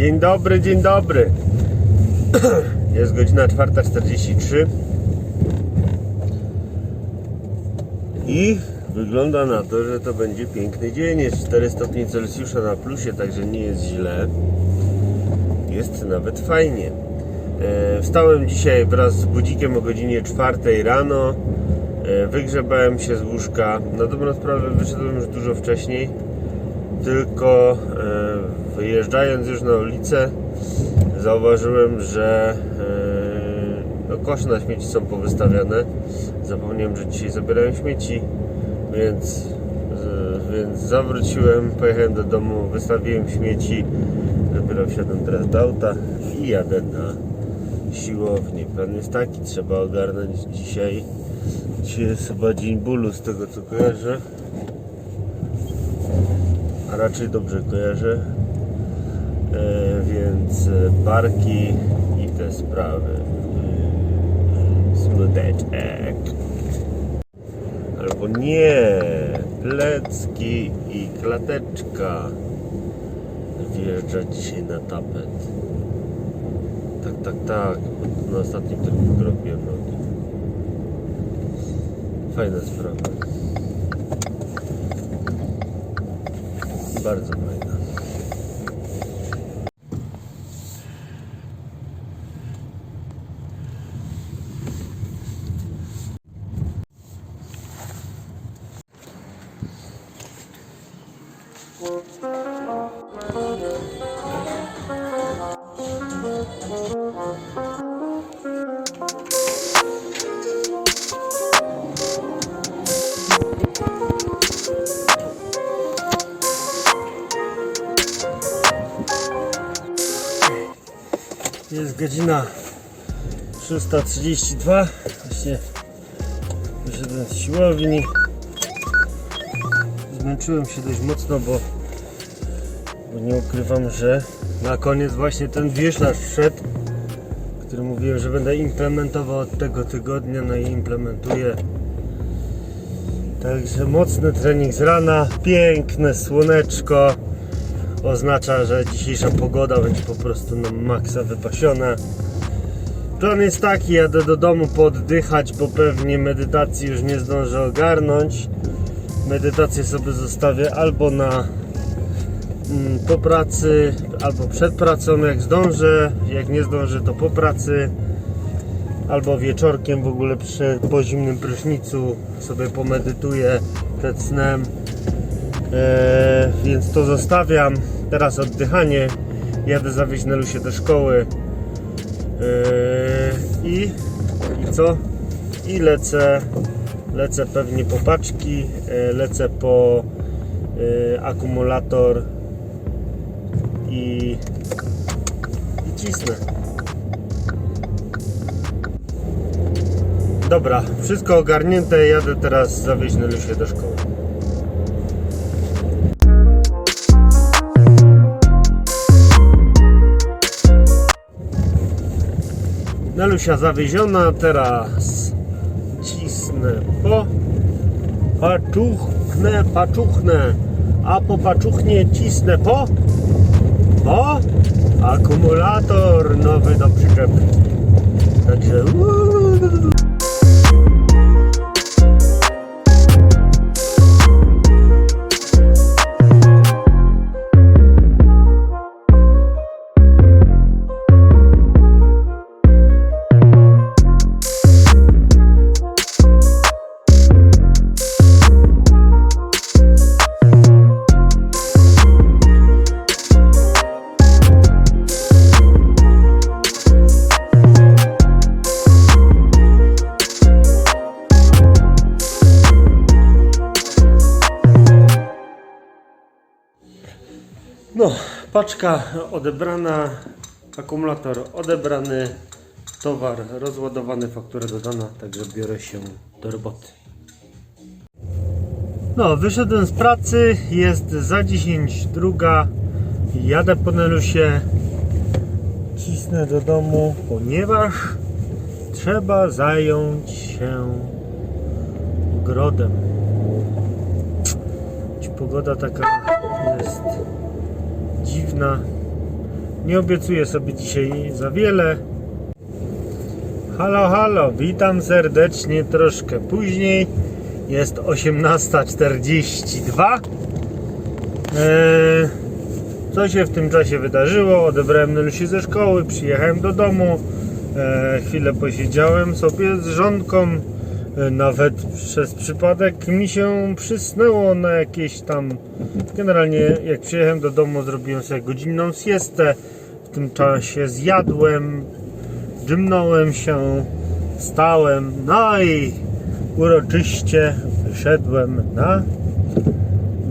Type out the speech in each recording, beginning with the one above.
Dzień dobry, dzień dobry. Jest godzina 4.43 i wygląda na to, że to będzie piękny dzień. Jest 4 stopnie Celsjusza na plusie, także nie jest źle. Jest nawet fajnie. E, Wstałem dzisiaj wraz z budzikiem o godzinie 4 rano. E, Wygrzebałem się z łóżka. Na dobrą sprawę wyszedłem już dużo wcześniej. Tylko e, wyjeżdżając już na ulicę zauważyłem, że e, no, kosze na śmieci są powystawiane. Zapomniałem, że dzisiaj zabierałem śmieci, więc, więc zawróciłem, pojechałem do domu, wystawiłem śmieci, dopiero wsiadłem teraz do auta i jadę na siłownię. Plan jest taki, trzeba ogarnąć dzisiaj. Dzisiaj jest chyba dzień bólu z tego co kojarzę a raczej dobrze kojarzę. E, więc e, barki i te sprawy. Smuteczek. Albo nie, plecki i klateczka wjeżdża dzisiaj na tapet. Tak, tak, tak. Na ostatnim tylko robiłem nogi. Fajna sprawa. Bardzo fajna. Godzina 6.32. Właśnie wyszedłem z siłowni. Zmęczyłem się dość mocno, bo, bo nie ukrywam, że na koniec właśnie ten wieślarz wszedł, który mówiłem, że będę implementował od tego tygodnia, no i implementuję. Także mocny trening z rana, piękne słoneczko oznacza, że dzisiejsza pogoda będzie po prostu na maksa wypasiona. Plan jest taki, jadę do domu pooddychać, bo pewnie medytacji już nie zdążę ogarnąć. Medytację sobie zostawię albo na mm, po pracy, albo przed pracą jak zdążę, jak nie zdążę to po pracy albo wieczorkiem w ogóle przy, po zimnym prysznicu sobie pomedytuję przed snem więc to zostawiam. Teraz oddychanie. Jadę zawieźć Nelusię do szkoły. E, i, I co? I lecę. Lecę pewnie po paczki. E, lecę po e, akumulator. I, i cisnę. Dobra, wszystko ogarnięte. Jadę teraz zawieźć Nelusię do szkoły. Nelusia zawieziona, teraz cisnę po paczuchnę, paczuchnę, a po paczuchnie cisnę po po akumulator nowy do przyczepki. Także uuu. No, paczka odebrana, akumulator odebrany, towar rozładowany, faktura dodana, także biorę się do roboty. No, wyszedłem z pracy, jest za 10 druga, jadę po Nelusie, cisnę do domu, ponieważ trzeba zająć się ogrodem. Pogoda taka jest dziwna. Nie obiecuję sobie dzisiaj za wiele. Halo, halo, witam serdecznie troszkę później. Jest 18.42. Eee, co się w tym czasie wydarzyło? Odebrałem Nelusi ze szkoły, przyjechałem do domu. Eee, chwilę posiedziałem sobie z żonką. Nawet przez przypadek mi się przysnęło na jakieś tam. Generalnie, jak przyjechałem do domu, zrobiłem sobie godzinną siestę. W tym czasie zjadłem, drzymnąłem się, stałem, no i uroczyście wyszedłem na.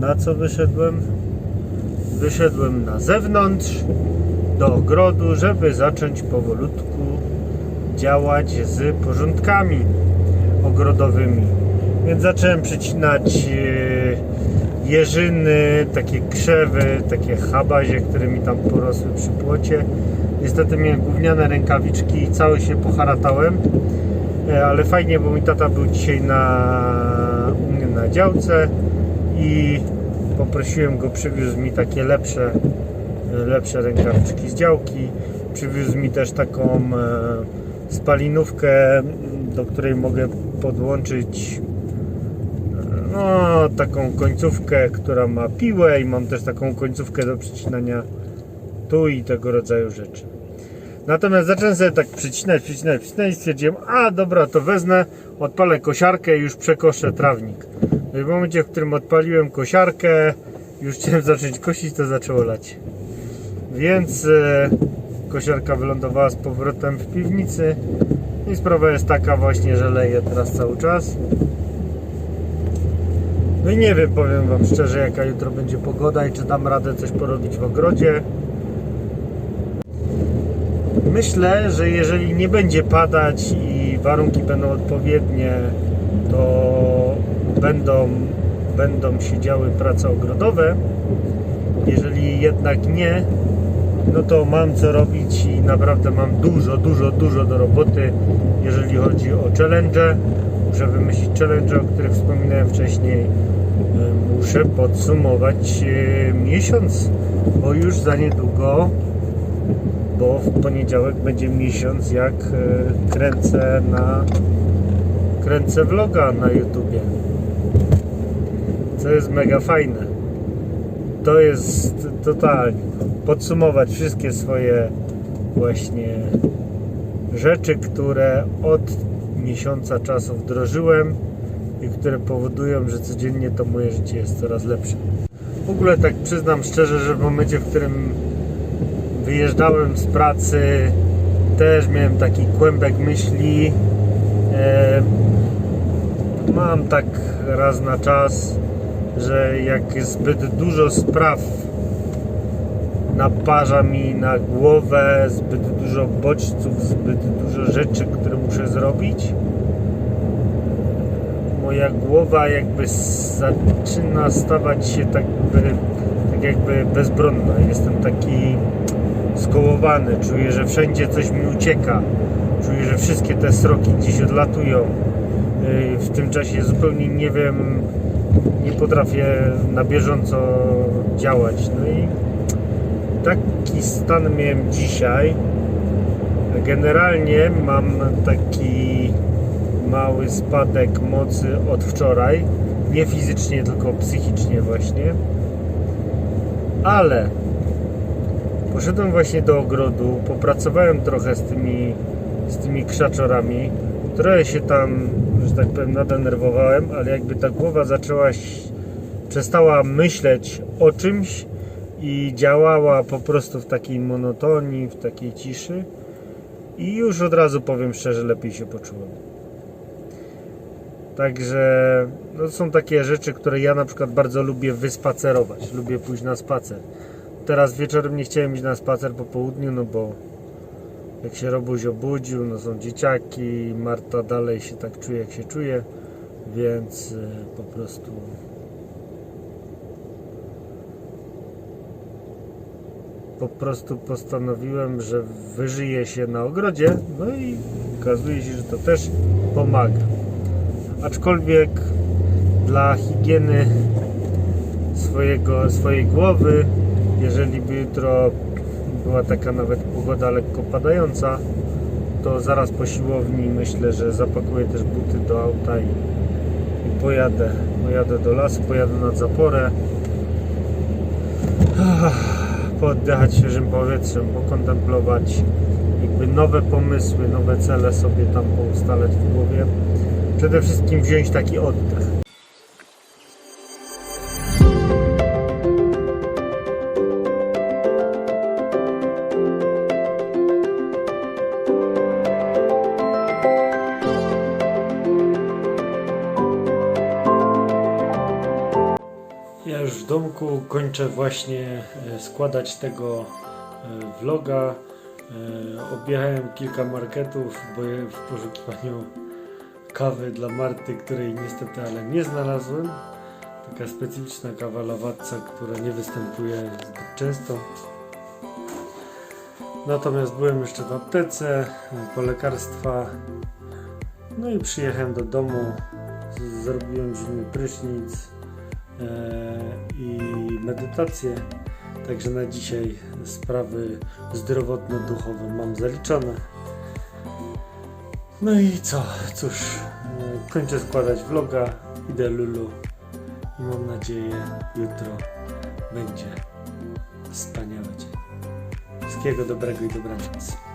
Na co wyszedłem? Wyszedłem na zewnątrz do ogrodu, żeby zacząć powolutku działać z porządkami ogrodowymi. Więc zacząłem przycinać e, jeżyny, takie krzewy, takie habazie, które mi tam porosły przy płocie. Niestety miałem gówniane rękawiczki i cały się poharatałem. E, Ale fajnie, bo mój tata był dzisiaj na, na działce i poprosiłem go, przywiózł mi takie lepsze, lepsze rękawiczki z działki. Przywiózł mi też taką e, spalinówkę, do której mogę podłączyć no, taką końcówkę, która ma piłę i mam też taką końcówkę do przycinania tu i tego rodzaju rzeczy. Natomiast zacząłem sobie tak przycinać, przycinać, przycinać i stwierdziłem, a dobra, to wezmę, odpalę kosiarkę i już przekoszę trawnik. No i w momencie, w którym odpaliłem kosiarkę, już chciałem zacząć kosić, to zaczęło lać. Więc e, kosiarka wylądowała z powrotem w piwnicy i sprawa jest taka właśnie, że leje teraz cały czas. No i nie wiem, powiem Wam szczerze, jaka jutro będzie pogoda i czy dam radę coś porobić w ogrodzie. Myślę, że jeżeli nie będzie padać i warunki będą odpowiednie, to będą, będą się działy prace ogrodowe. Jeżeli jednak nie, no to mam co robić i naprawdę mam dużo, dużo, dużo do roboty, jeżeli chodzi o challenge. Muszę wymyślić challenge, o których wspominałem wcześniej. Muszę podsumować e, miesiąc, bo już za niedługo, bo w poniedziałek będzie miesiąc, jak e, kręcę na kręcę vloga na YouTubie. Co jest mega fajne. To jest totalnie podsumować wszystkie swoje właśnie rzeczy, które od miesiąca czasu wdrożyłem i które powodują, że codziennie to moje życie jest coraz lepsze. W ogóle tak przyznam szczerze, że w momencie, w którym wyjeżdżałem z pracy, też miałem taki kłębek myśli. E, mam tak raz na czas, że jak zbyt dużo spraw naparza mi na głowę, zbyt dużo bodźców, zbyt dużo rzeczy, które muszę zrobić. Moja głowa jakby zaczyna stawać się tak tak jakby bezbronna. Jestem taki skołowany, czuję, że wszędzie coś mi ucieka. Czuję, że wszystkie te sroki gdzieś odlatują. Yy, W tym czasie zupełnie nie wiem, nie potrafię na bieżąco działać. No i taki stan miałem dzisiaj. Generalnie mam taki mały spadek mocy od wczoraj. Nie fizycznie, tylko psychicznie właśnie. Ale poszedłem właśnie do ogrodu, popracowałem trochę z tymi, z tymi krzaczorami. Trochę się tam, że tak powiem, nadenerwowałem, ale jakby ta głowa zaczęła, przestała myśleć o czymś, i działała po prostu w takiej monotonii, w takiej ciszy i już od razu powiem szczerze, lepiej się poczułem. Także no, są takie rzeczy, które ja na przykład bardzo lubię wyspacerować, lubię pójść na spacer. Teraz wieczorem nie chciałem iść na spacer po południu, no bo jak się Robuś obudził, no są dzieciaki, Marta dalej się tak czuje jak się czuje, więc e, po prostu po prostu postanowiłem, że wyżyję się na ogrodzie, no i okazuje się, że to też pomaga. Aczkolwiek dla higieny swojego, swojej głowy, jeżeli by jutro była taka nawet pogoda lekko padająca, to zaraz po siłowni myślę, że zapakuję też buty do auta i, i pojadę. Pojadę do lasu, pojadę nad zaporę. Pooddychać świeżym powietrzem, pokontemplować jakby nowe pomysły, nowe cele sobie tam poustalać w głowie. Przede wszystkim wziąć taki oddech. Domku kończę właśnie e, składać tego e, vloga. E, Objechałem kilka marketów bo w poszukiwaniu kawy dla Marty, której niestety ale nie znalazłem. Taka specyficzna kawa lawatca, która nie występuje zbyt często. Natomiast byłem jeszcze w aptece, po lekarstwa. No i przyjechałem do domu, zrobiłem zimny prysznic i medytację. Także na dzisiaj sprawy zdrowotno-duchowe mam zaliczone. No i co? Cóż, e, kończę składać vloga, idę Lulu i mam nadzieję jutro będzie wspaniały dzień. Wszystkiego dobrego i dobranoc.